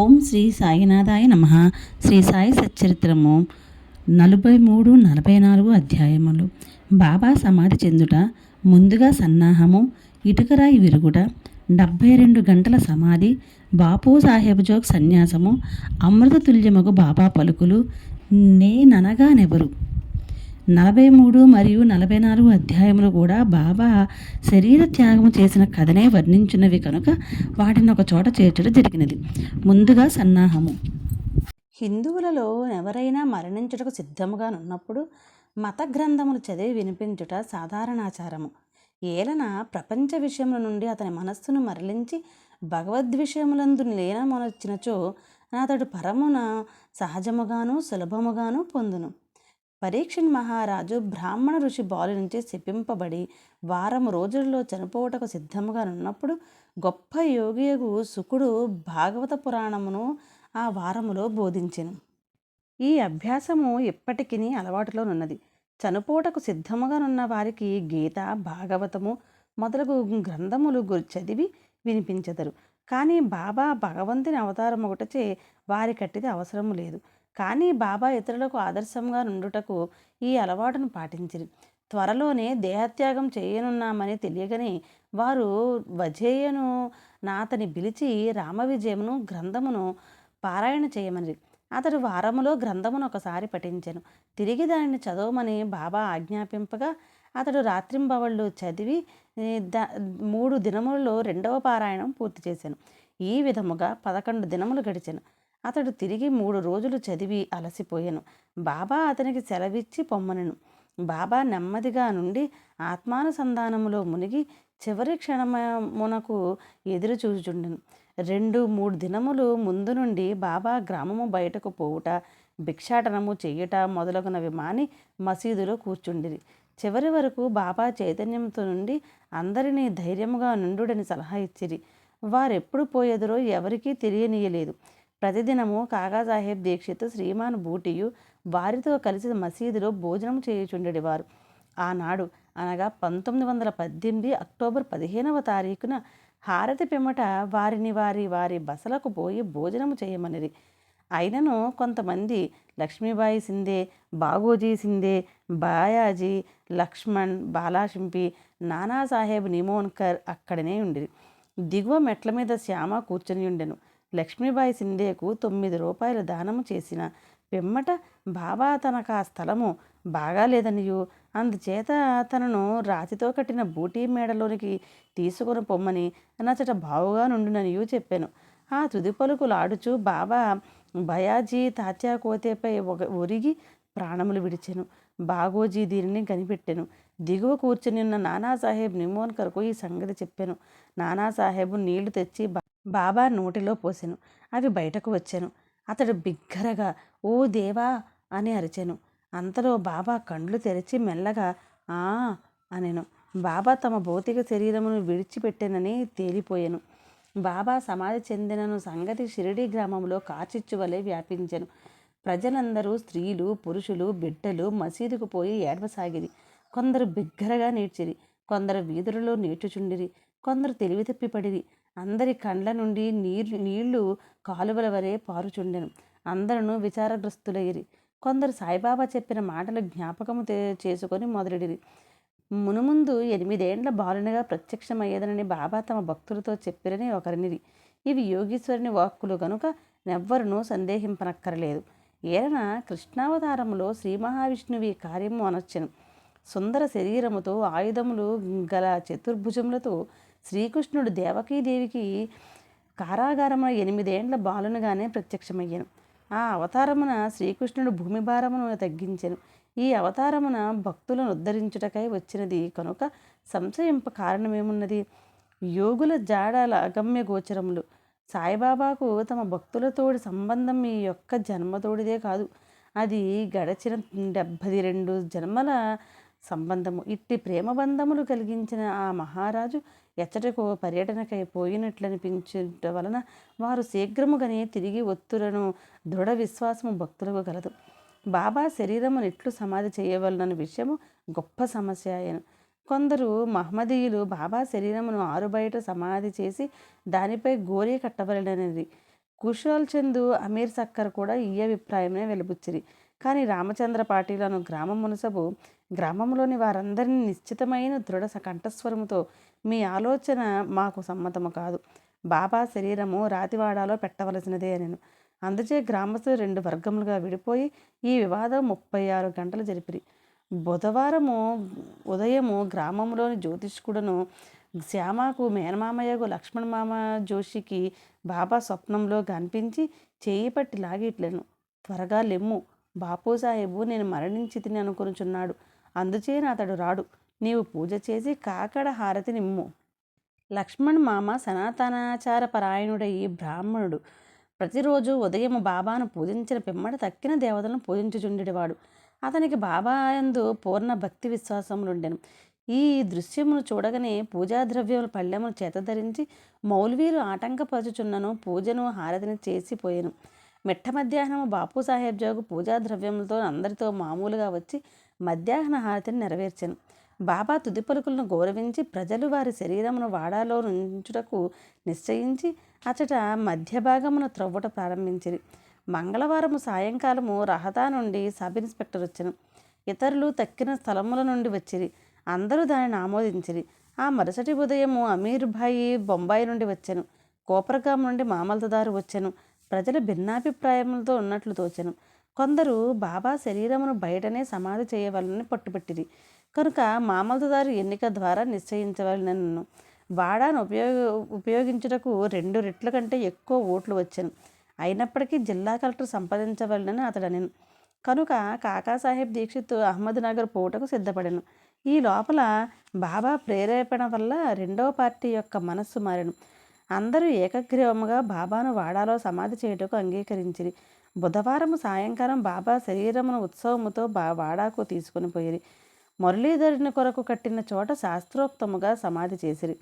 ఓం శ్రీ సాయినాథాయ నమ. శ్రీ సాయి సచ్చరిత్రము నలభై మూడు నలభై నాలుగు అధ్యాయములు. బాబా సమాధి చెందుట ముందుగా సన్నాహము ఇటుకరాయి విరుగుట డెబ్భై రెండు గంటల సమాధి బాపు సాహెబ్ జోగ్ సన్యాసము అమృత తుల్యమగు బాబా పలుకులు నేననగానెవరు? నలభై మూడు మరియు నలభై నాలుగు అధ్యాయములు కూడా బాబా శరీర త్యాగము చేసిన కథనే వర్ణించినవి కనుక వాటిని ఒక చోట చేర్చడం జరిగినది. ముందుగా సన్నాహము. హిందువులలో ఎవరైనా మరణించుటకు సిద్ధముగా ఉన్నప్పుడు మత గ్రంథములు చదివి వినిపించుట సాధారణాచారము. ఏలన ప్రపంచ విషయముల నుండి అతని మనస్సును మరలించి భగవద్విషయములందు లీనమొనొచ్చినచో అతడు పరమున సహజముగాను సులభముగాను పొందును. పరీక్షణ్ మహారాజు బ్రాహ్మణ ఋషి బాలు నుంచి శపింపబడి వారం రోజుల్లో చనిపోవటకు సిద్ధముగా ఉన్నప్పుడు గొప్ప యోగియగు సుకుడు భాగవత పురాణమును ఆ వారములో బోధించెను. ఈ అభ్యాసము ఇప్పటికీ అలవాటులోనున్నది చనిపోటకు సిద్ధముగానున్న వారికి గీత భాగవతము మొదలగు గ్రంథములు గురి చదివి వినిపించెదరు. కానీ బాబా భగవంతుని అవతారం ఒకటచే వారికట్టిది అవసరము లేదు. కానీ బాబా ఇతరులకు ఆదర్శంగా నుండుటకు ఈ అలవాటును పాటించిరి. త్వరలోనే దేహత్యాగం చేయనున్నామని తెలియగని వారు వజేయను నాతని పిలిచి రామ విజయమును గ్రంథమును పారాయణ చేయమని అతడు వారములో గ్రంథమును ఒకసారి పఠించెను. తిరిగి దానిని చదవమని బాబా ఆజ్ఞాపింపగా అతడు రాత్రింబవళ్ళు చదివి ద మూడు దినములలో రెండవ పారాయణం పూర్తి చేశాను ఈ విధముగా పదకొండు దినములు గడిచాను. అతడు తిరిగి మూడు రోజులు చదివి అలసిపోయాను. బాబా అతనికి సెలవిచ్చి పొమ్మనను. బాబా నెమ్మదిగా నుండి ఆత్మానుసంధానములో మునిగి చివరి క్షణమునకు ఎదురు చూచుచుండెను రెండు మూడు దినములు ముందు నుండి బాబా గ్రామము బయటకు పోవుట భిక్షాటనము చేయుట మొదలగునవి మాని మసీదులో కూర్చుండిరి. చివరి వరకు బాబా చైతన్యంతో నుండి అందరినీ ధైర్యముగా నుండుడని సలహా ఇచ్చిరి. వారెప్పుడు పోయేదరో ఎవరికీ తెలియనీయలేదు. ప్రతిదినము కాగాసాహెబ్ దీక్షిత్ శ్రీమాన్ బూటియు వారితో కలిసి మసీదులో భోజనం చేయుచుండెడివారు. ఆనాడు అనగా పంతొమ్మిది వందల పద్దెనిమిది అక్టోబర్ పదిహేనవ తారీఖున హారతి పిమ్మట వారిని వారి వారి బసలకు పోయి భోజనము చేయమనిరి. అయినను కొంతమంది లక్ష్మీబాయి సిందే బాగోజీ సిందే బాయాజీ లక్ష్మణ్ బాలాషింపి నానాసాహెబ్ నిమోన్కర్ అక్కడనే ఉండిరి. దిగువ మెట్ల మీద శ్యామ కూర్చొని ఉండెను. లక్ష్మీబాయి సిందేకు తొమ్మిది రూపాయలు దానము చేసిన పిమ్మట బాబా తనకు ఆ స్థలము బాగాలేదనియు. అందుచేత తనను రాతితో కట్టిన బూటీ మేడలోనికి తీసుకుని పొమ్మని నచ్చట బావుగా నుండుననియు చెప్పాను. ఆ తుది పలుకులు ఆడుచు బాబా భయాజీ తాత్యా కోతేపై ఒక ఒరిగి ప్రాణములు విడిచెను. బాగోజీ దీనిని కనిపెట్టాను. దిగువ కూర్చుని ఉన్న నానాసాహెబ్ నిమోన్కర్కు ఈ సంగతి చెప్పాను. నానాసాహెబ్ నీళ్ళు తెచ్చి బాబా నోటిలో పోసెను. అవి బయటకు వచ్చాను. అతడు బిగ్గరగా ఓ దేవా అని అరిచెను. అంతలో బాబా కండ్లు తెరిచి మెల్లగా ఆ అనెను. బాబా తమ భౌతిక శరీరమును విడిచిపెట్టానని తేలిపోయాను. బాబా సమాధి చెందినను సంగతి షిరిడీ గ్రామంలో కార్చిచ్చు వలె ప్రజలందరూ స్త్రీలు పురుషులు బిడ్డలు మసీదుకు పోయి ఏడవసాగిరి. కొందరు బిగ్గరగా నేర్చిరి కొందరు వీధులలో నేర్చుచుండిరి కొందరు తెలివి తప్పిపడిరి అందరి కండ్ల నుండి నీళ్ళు నీళ్ళు కాలువల వరే పారుచుండెను. అందరూ విచారగ్రస్తులయ్యిరి కొందరు సాయిబాబా చెప్పిన మాటలు జ్ఞాపకము చేసుకొని మొదలెడిరి. మునుముందు ఎనిమిదేండ్ల బాలునిగా ప్రత్యక్షమయ్యేదనని బాబా తమ భక్తులతో చెప్పిరని ఒకరినిది ఇవి యోగీశ్వరుని వాక్కులు గనుక నెవ్వరునూ సందేహింపనక్కరలేదు. ఏలన కృష్ణావతారములో శ్రీ మహావిష్ణువి కార్యము అనొచ్చను. సుందర శరీరముతో ఆయుధములు గల చతుర్భుజములతో శ్రీకృష్ణుడు దేవకీదేవికి కారాగారమున ఎనిమిదేండ్ల బాలునుగానే ప్రత్యక్షమయ్యాను. ఆ అవతారమున శ్రీకృష్ణుడు భూమి భారమును తగ్గించెను. ఈ అవతారమున భక్తులను ఉద్ధరించుటకై వచ్చినది కనుక సంశయింప కారణమేమున్నది? యోగుల జాడల అగమ్య గోచరములు. సాయిబాబాకు తమ భక్తులతోడి సంబంధం ఈ యొక్క జన్మతోడిదే కాదు. అది గడచిన డెబ్భది రెండు జన్మల సంబంధము. ఇట్టి ప్రేమబంధములు కలిగించిన ఆ మహారాజు ఎచ్చటకు పర్యటనకై పోయినట్లనిపించుట వలన వారు శీఘ్రముగానే తిరిగి ఒత్తులను దృఢ విశ్వాసము భక్తులకు కలదు. బాబా శరీరమును ఎట్లు సమాధి చేయవలనన్న విషయము గొప్ప సమస్య అయ్యను. కొందరు మహమ్మదీయులు బాబా శరీరమును ఆరుబయట సమాధి చేసి దానిపై గోరీ కట్టవలనది కుషాల్ చందు అమీర్ సక్కర్ కూడా ఈ అభిప్రాయమే వెలుబుచ్చిరి. కానీ రామచంద్ర పాటీలను గ్రామ మునసబు గ్రామంలోని వారందరినీ నిశ్చితమైన దృఢ కంఠస్వరముతో మీ ఆలోచన మాకు సమ్మతము కాదు. బాబా శరీరము రాతివాడాలో పెట్టవలసినదే అనెను. అందుచే గ్రామస్తులు రెండు వర్గములుగా విడిపోయి ఈ వివాదం ముప్పై ఆరు గంటలు జరిపిరి. బుధవారము ఉదయము గ్రామంలోని జ్యోతిష్కుడును శ్యామకు మేనమామయ్యకు లక్ష్మణ్ మామ జోషికి బాబా స్వప్నంలో కనిపించి చేయి పట్టి లాగిట్లను. త్వరగా లెమ్ము. బాపు సాహెబు నేను మరణించి తిని అనుకునిచున్నాడు. అందుచేన అతడు రాడు. నీవు పూజ చేసి కాకడ హారతి నిమ్ము లక్ష్మణ్ మామ సనాతనాచార పరాయణుడయి బ్రాహ్మణుడు. ప్రతిరోజు ఉదయం బాబాను పూజించిన పిమ్మట తక్కిన దేవతలను పూజించుచుండేవాడు అతనికి బాబా యందు పూర్ణ భక్తి విశ్వాసములుండెను. ఈ దృశ్యమును చూడగానే పూజా ద్రవ్యముల పళ్ళెమును చేత ధరించి మౌల్వీలు ఆటంకపరచుచున్నను పూజను హారతిని చేసిపోయాను మిట్ట మధ్యాహ్నము బాపు సాహెబ్ జోగు పూజా ద్రవ్యములతో అందరితో మామూలుగా వచ్చి మధ్యాహ్న హారతిని నెరవేర్చాను. బాబా తుది పలుకులను గౌరవించి ప్రజలు వారి శరీరమును వాడాలో ఉంచుటకు నిశ్చయించి అచట మధ్య భాగమును త్రవ్వట ప్రారంభించిరి. మంగళవారము సాయంకాలము రహదా నుండి సబ్ ఇన్స్పెక్టర్ వచ్చాను. ఇతరులు తక్కిన స్థలముల నుండి వచ్చిరి. అందరూ దానిని ఆమోదించిరి. ఆ మరుసటి ఉదయము అమీర్ భాయి బొంబాయి నుండి వచ్చాను. కోపరగాం నుండి మామల్తదారు వచ్చాను. ప్రజలు భిన్నాభిప్రాయములతో ఉన్నట్లు తోచాను. కొందరు బాబా శరీరమును బయటనే సమాధి చేయవలనని పట్టుబట్టిరి. కనుక మామలతదారు ఎన్నిక ద్వారా నిశ్చయించవలనను. వాడాను ఉపయోగ ఉపయోగించుటకు రెండు రెట్ల కంటే ఎక్కువ ఓట్లు వచ్చాను. అయినప్పటికీ జిల్లా కలెక్టర్ సంపాదించవలనని అతడనెను. కనుక కాకాసాహెబ్ దీక్షిత్ అహ్మద్నగర్ పోటకు సిద్ధపడను. ఈ లోపల బాబా ప్రేరేపణ వల్ల రెండవ పార్టీ యొక్క మనస్సు మారను. అందరూ ఏకగ్రీవముగా బాబాను వాడాలో సమాధి చేయుటకు అంగీకరించిరి. బుధవారం సాయంకాలం బాబా శరీరమును ఉత్సవముతో బా వాడాకు తీసుకుని పోయిరి. మురళీధరుని కొరకు కట్టిన చోట శాస్త్రోక్తముగా సమాధి చేసిరి.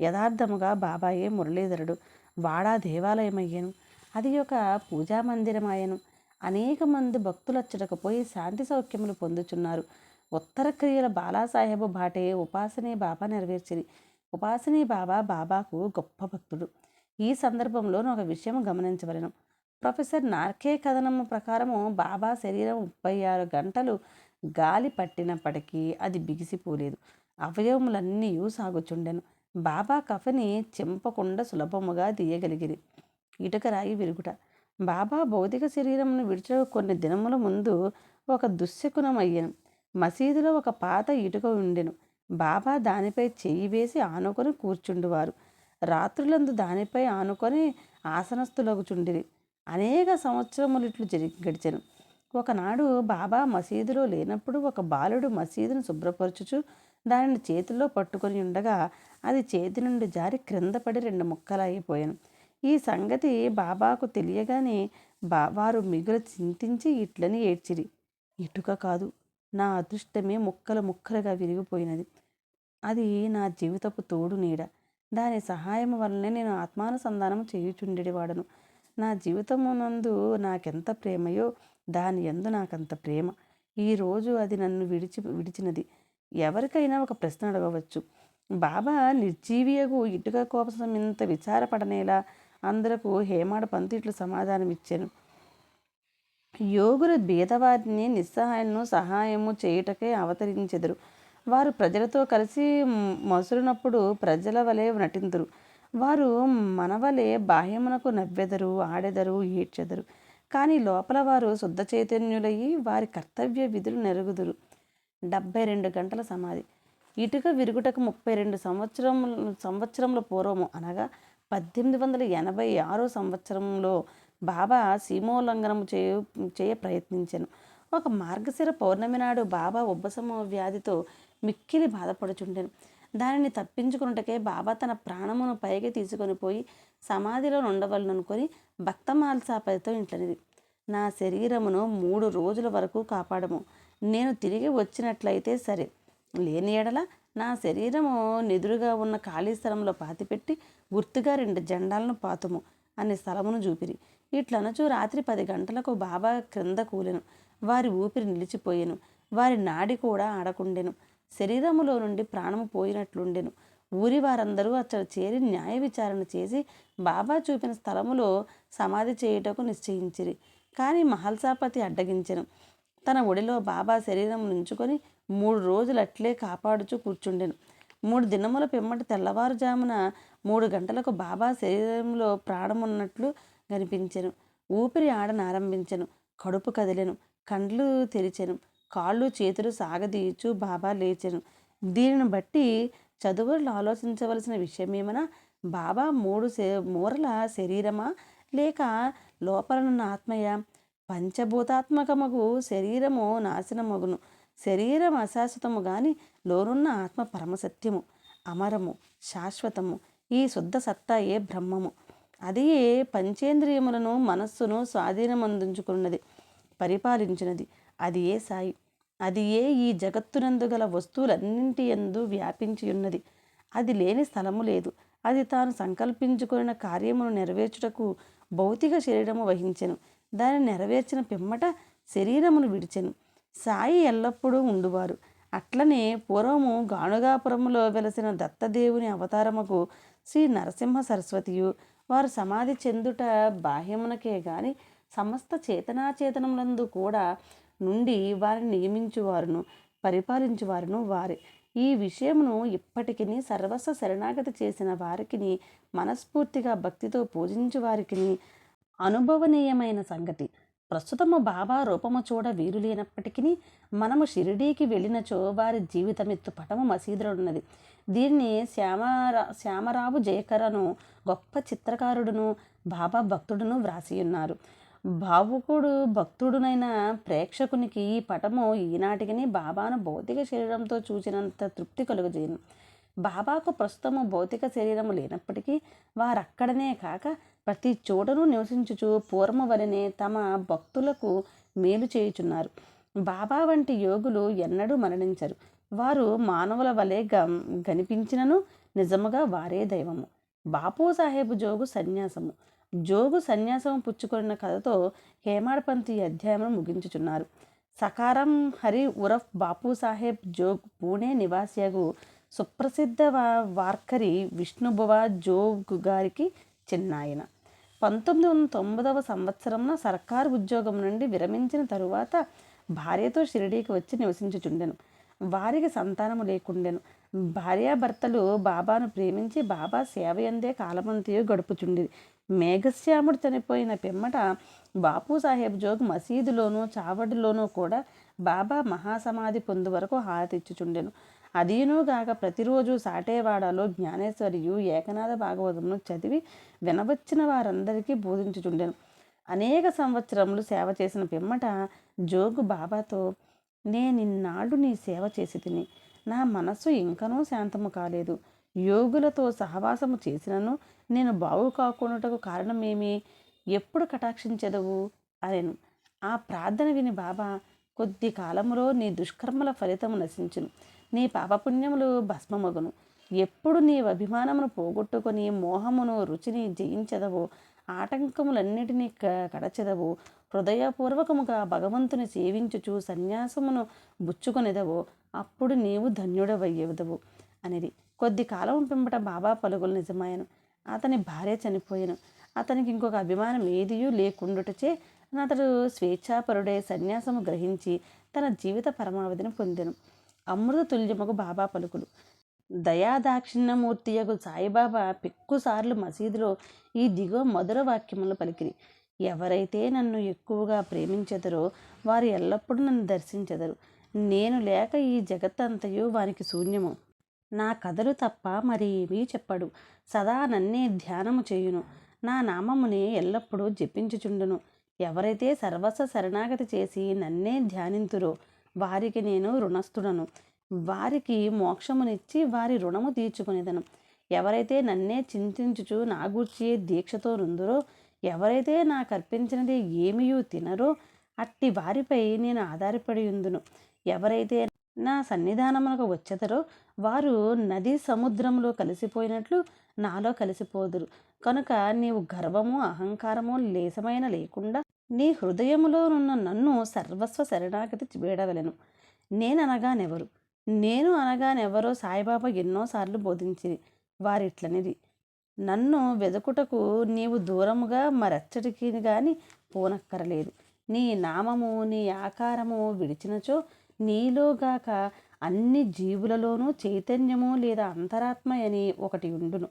యథార్థముగా బాబాయే మురళీధరుడు వాడా దేవాలయమయ్యను అది ఒక పూజా మందిరమాయను. అనేక మంది భక్తులచ్చటకు పోయి శాంతి సౌఖ్యములు పొందుచున్నారు. ఉత్తర క్రియల బాలాసాహెబు భాటే ఉపాసనే బాబా నెరవేర్చిరి. ఉపాసనే బాబా బాబాకు గొప్ప భక్తుడు. ఈ సందర్భంలో ఒక విషయం గమనించవలను. ప్రొఫెసర్ నార్కే కథనము ప్రకారము బాబా శరీరం ముప్పై ఆరు గంటలు గాలి పట్టినప్పటికీ అది బిగిసిపోలేదు. అవయవములన్నీ సాగుచుండెను బాబా కఫని చెంపకుండా సులభముగా తీయగలిగిరి. ఇటుక రాయి విరుగుట. బాబా భౌతిక శరీరమును విడిచిన కొన్ని దినముల ముందు ఒక దుశ్శకునం అయ్యను మసీదులో ఒక పాత ఇటుక ఉండెను. బాబా దానిపై చెయ్యి వేసి ఆనుకొని కూర్చుండువారు. రాత్రులందు దానిపై ఆనుకొని ఆసనస్థులగుచుండిరి. అనేక సంవత్సరములు ఇట్లు జరి గడిచాను. ఒకనాడు బాబా మసీదులో లేనప్పుడు ఒక బాలుడు మసీదును శుభ్రపరచుచు దానిని చేతిలో పట్టుకొని ఉండగా అది చేతి నుండి జారి క్రింద పడి రెండు ముక్కలైపోయాను ఈ సంగతి బాబాకు తెలియగానే బా వారు మిగులు చింతించి ఇట్లని ఏడ్చిరి. ఇటుక కాదు నా అదృష్టమే ముక్కలు ముక్కలుగా విరిగిపోయినది. అది నా జీవితపు తోడు నీడ. దాని సహాయం వల్లనే నేను ఆత్మానుసంధానం చేయుచుండేవాడను. నా జీవితమునందు నాకెంత ప్రేమయో దాని ఎందు నాకంత ప్రేమ. ఈరోజు అది నన్ను విడిచి విడిచినది. ఎవరికైనా ఒక ప్రశ్న అడగవచ్చు. బాబా నిర్జీవియకు ఇటుక కోసం ఇంత విచారపడనేలా అందరకు హేమాడ పంతిట్లు సమాధానమిచ్చాను. సమాధానం ఇచ్చాను యోగులు బీదవారిని నిస్సహాయను సహాయము చేయుటకే అవతరించెదరు. వారు ప్రజలతో కలిసి మసులునప్పుడు ప్రజల వలె నటింతురు. వారు మనవలే బాహ్యమునకు నవ్వెదరు ఆడెదరు ఏడ్చెదరు కానీ లోపల వారు శుద్ధ చైతన్యులయ్యి వారి కర్తవ్య విధులు నెరుగుదురు. డెబ్బై రెండు గంటల సమాధి. ఇటుక విరుగుటకు ముప్పై రెండు సంవత్సరం సంవత్సరముల పూర్వము అనగా పద్దెనిమిది వందల ఎనభై ఆరో సంవత్సరంలో బాబా సీమోల్లంఘనము చేయ చేయ ప్రయత్నించాను. ఒక మార్గశిర పౌర్ణమి నాడు బాబా ఉబ్బసమ వ్యాధితో మిక్కిలి బాధపడుచుండెను. దానిని తప్పించుకున్నటకే బాబా తన ప్రాణమును పైకి తీసుకొని పోయి సమాధిలో ఉండవలననుకొని భక్తమాల్సాపతితో ఇంట్లనిది నా శరీరమును మూడు రోజుల వరకు కాపాడము. నేను తిరిగి వచ్చినట్లయితే సరే. లేని ఎడల నా శరీరము నిదురుగా ఉన్న ఖాళీ స్థలంలో పాతిపెట్టి గుర్తుగా రెండు జెండాలను పాతుము అనే స్థలమును చూపిరి. ఇట్లనచు రాత్రి పది గంటలకు బాబా క్రింద కూలెను. వారి ఊపిరి నిలిచిపోయాను. వారి నాడి కూడా ఆడకుండెను. శరీరములో నుండి ప్రాణము పోయినట్లుండెను. ఊరి వారందరూ అక్కడ చేరి న్యాయ విచారణ చేసి బాబా చూపిన స్థలములో సమాధి చేయుటకు నిశ్చయించిరి. కానీ మహల్సాపతి అడ్డగించెను. తన ఒడిలో బాబా శరీరం నుంచుకొని మూడు రోజులు అట్లే కాపాడుచూ కూర్చుండెను. మూడు దినముల పిమ్మట తెల్లవారుజామున మూడు గంటలకు బాబా శరీరంలో ప్రాణమున్నట్లు కనిపించెను ఊపిరి ఆడనారంభించెను. కడుపు కదిలెను. కండ్లు తెరిచెను. కాళ్ళు చేతులు సాగదీయచు బాబా లేచెను. దీనిని బట్టి చదువులు ఆలోచించవలసిన విషయమేమనా? బాబా మూడు మూరల శరీరమా? లేక లోపలనున్న ఆత్మయ? పంచభూతాత్మకమగు శరీరము నాశనమగును. శరీరం అశాశ్వతము గాని లోనున్న ఆత్మ పరమసత్యము అమరము శాశ్వతము ఈ శుద్ధ సత్తాయే బ్రహ్మము? అది ఏ పంచేంద్రియములను మనస్సును స్వాధీనమందించుకున్నది పరిపాలించినది. అది ఏ సాయి? అది ఏ ఈ జగత్తునందు గల వస్తువులన్నింటి ఎందు వ్యాపించి ఉన్నది? అది లేని స్థలము లేదు. అది తాను సంకల్పించుకున్న కార్యమును నెరవేర్చుటకు భౌతిక శరీరము వహించెను. దాన్ని నెరవేర్చిన పిమ్మట శరీరమును విడిచెను. సాయి ఎల్లప్పుడూ ఉండువారు. అట్లనే పూర్వము గాణుగాపురములో వెలసిన దత్తదేవుని అవతారముకు శ్రీ నరసింహ సరస్వతియు వారు సమాధి చెందుట బాహ్యమునకే గాని సమస్త చేతనాచేతనములందు కూడా నుండి వారిని నియమించువారును పరిపాలించువారును వారే. ఈ విషయమును ఇప్పటికిని సర్వస్వ శరణాగతి చేసిన వారికిని మనస్ఫూర్తిగా భక్తితో పూజించు వారికిని అనుభవనీయమైన సంగతి. ప్రస్తుతము బాబా రూపము చూడ వీలు లేనప్పటికీ మనము షిరిడీకి వెళ్ళినచో వారి జీవితమెత్తు పటము మసీదులో ఉన్నది దీన్ని శ్యామరా శ్యామరావు జయకరను గొప్ప చిత్రకారుడును బాబా భక్తుడును వ్రాసి ఉన్నారు భావుకుడు భక్తుడునైన ప్రేక్షకునికి ఈ పటము ఈనాటికి బాబాను భౌతిక శరీరంతో చూచినంత తృప్తి కలుగజేయను. బాబాకు ప్రస్తుతము భౌతిక శరీరము లేనప్పటికీ వారక్కడనే కాక ప్రతి చోటను నివసించుచు పూర్వము వలనే తమ భక్తులకు మేలు చేయుచున్నారు. బాబా వంటి యోగులు ఎన్నడూ మరణించరు. వారు మానవుల వలె గ కనిపించినను నిజముగా వారే దైవము. బాపు సాహెబ్ జోగు సన్యాసము. జోగు సన్యాసం పుచ్చుకున్న కథతో హేమాడపంతి అధ్యాయం ముగించుచున్నారు. సకారం హరి ఉరఫ్ బాపు సాహెబ్ జోగ్ పూణే నివాసియగు సుప్రసిద్ధ వార్కరి విష్ణుభువ జోగ్ గారికి చిన్నాయన. పంతొమ్మిది వందల తొమ్మిదవ సంవత్సరంలో సర్కారు ఉద్యోగం నుండి విరమించిన తరువాత భార్యతో షిరిడీకి వచ్చి నివసించుచుండెను. వారికి సంతానము లేకుండెను. భార్యాభర్తలు బాబాను ప్రేమించి బాబా సేవ ఎందే కాలమంతయు గడుపుచుండేది మేఘశ్యాముడు చనిపోయిన పిమ్మట బాపు సాహెబ్ జోగ్ మసీదులోనూ చావడిలోనూ కూడా బాబా మహాసమాధి పొందు వరకు హారతిచ్చుచుండెను. అదీనుగాక ప్రతిరోజు సాటేవాడలో జ్ఞానేశ్వరియు ఏకనాథ భాగవతమును చదివి వినవచ్చిన వారందరికీ బోధించుచుండెను. అనేక సంవత్సరములు సేవ చేసిన పిమ్మట జోగు బాబాతో నేనిన్నాళ్ళు నీ సేవ చేసి తిని నా మనస్సు ఇంకనూ శాంతము కాలేదు. యోగులతో సహవాసము చేసినను నేను బాగు కాకుండాటకు కారణమేమి? ఎప్పుడు కటాక్షించదవు అనెను. ఆ ప్రార్థన విని బాబా కొద్ది కాలములో నీ దుష్కర్మల ఫలితము నశించును. నీ పాపపుణ్యములు భస్మమగును. ఎప్పుడు నీ అభిమానమును పోగొట్టుకొని మోహమును రుచిని జయించదవో? ఆటంకములన్నిటినీ కడచెదవు? హృదయపూర్వకముగా భగవంతుని సేవించుచు సన్యాసమును బుచ్చుకొనిదవో? అప్పుడు నీవు ధన్యుడవయ్యదవు అనేది కొద్ది కాలం పింపట బాబా పలుకులు నిజమాయను. అతని భార్య చనిపోయాను. అతనికి ఇంకొక అభిమానం ఏదియూ లేకుండుటచే అతడు స్వేచ్ఛాపరుడే సన్యాసము గ్రహించి తన జీవిత పరమావధిని పొందెను. అమృత తుల్యముకు బాబా పలుకులు. దయాదాక్షిణ్యమూర్తియకు సాయిబాబా పిక్కుసార్లు మసీదులో ఈ దిగువ మధుర వాక్యములు పలికిరి. ఎవరైతే నన్ను ఎక్కువగా ప్రేమించెదరో వారు ఎల్లప్పుడూ నన్ను దర్శించెదరు. నేను లేక ఈ జగత్తంతయు వారికి శూన్యము. నా కథలు తప్ప మరి ఏమీ చెప్పడు. సదా నన్నే ధ్యానము చేయును. నా నామముని ఎల్లప్పుడూ జపించుచుండును. ఎవరైతే సర్వస్వ శరణాగతి చేసి నన్నే ధ్యానింతురో వారికి నేను రుణస్థుడను. వారికి మోక్షమునిచ్చి వారి రుణము తీర్చుకునేదను. ఎవరైతే నన్నే చింతించుచు నా గూర్చి దీక్షతో రుందురో ఎవరైతే నాకు అర్పించినది ఏమియూ తినరో అట్టి వారిపై నేను ఆధారపడి ఉందును. ఎవరైతే నా సన్నిధానమునకు వచ్చెదరో వారు నది సముద్రంలో కలిసిపోయినట్లు నాలో కలిసిపోదురు. కనుక నీవు గర్వము అహంకారము లేసమైన లేకుండా నీ హృదయములోనున్న నన్ను సర్వస్వ శరణాగతి వేడవలను. నేననగానెవరు? నేను అనగానెవరో సాయిబాబా ఎన్నోసార్లు బోధించింది వారిట్లనిది. నన్ను వెదుకుటకు నీవు దూరముగా మరెచ్చటికి గాని పోనక్కరలేదు. నీ నామము నీ ఆకారము విడిచినచో నీలోగాక అన్ని జీవులలోనూ చైతన్యము లేదా అంతరాత్మ అని ఒకటి ఉండును.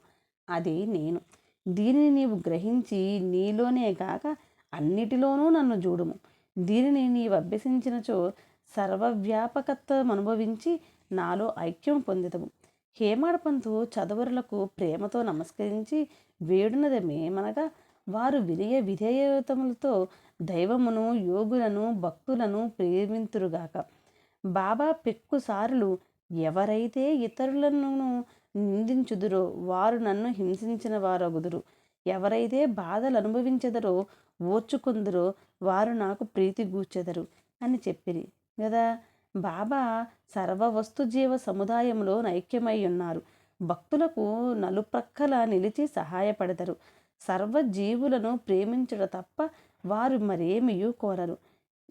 అది నేను. దీనిని నీవు గ్రహించి నీలోనే గాక అన్నిటిలోనూ నన్ను చూడుము. దీనిని నీవు అభ్యసించినచో సర్వవ్యాపకత్వం అనుభవించి నాలో ఐక్యం పొందితము హేమాడపంతు చదవరులకు ప్రేమతో నమస్కరించి వేడునదమేమనగా వారు వినయ విధేయతములతో దైవమును యోగులను భక్తులను ప్రేమింతురుగాక. బాబా పెక్కుసార్లు ఎవరైతే ఇతరులను నిందించుదురో వారు నన్ను హింసించిన వారగుదురు. ఎవరైతే బాధలు అనుభవించెదరో ఓర్చుకుందరో వారు నాకు ప్రీతి గూర్చెదరు అని చెప్పిరి. కదా బాబా సర్వవస్తు జీవ సముదాయంలో ఐక్యమై ఉన్నారు. భక్తులకు నలుప్రక్కల నిలిచి సహాయపడతారు సర్వ జీవులను ప్రేమించుట తప్ప వారు మరేమియూ కోరరు.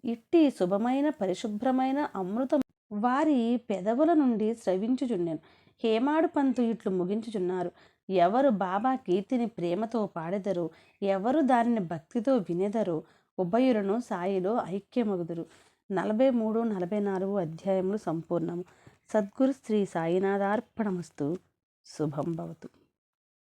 ఇట్టి శుభమైన పరిశుభ్రమైన అమృతం వారి పెదవుల నుండి స్రవించుచుండెను. హేమాడు పంతు ఇట్లు ముగించుచున్నారు. ఎవరు బాబా కీర్తిని ప్రేమతో పాడెదరో? ఎవరు దానిని భక్తితో వినెదరో? ఉభయులను సాయిలో ఐక్యమగుదురు. నలభై మూడు నలభై నాలుగు అధ్యాయములు సంపూర్ణము. సద్గురు శ్రీ సాయినాథార్పణమస్తు. శుభం భవతు.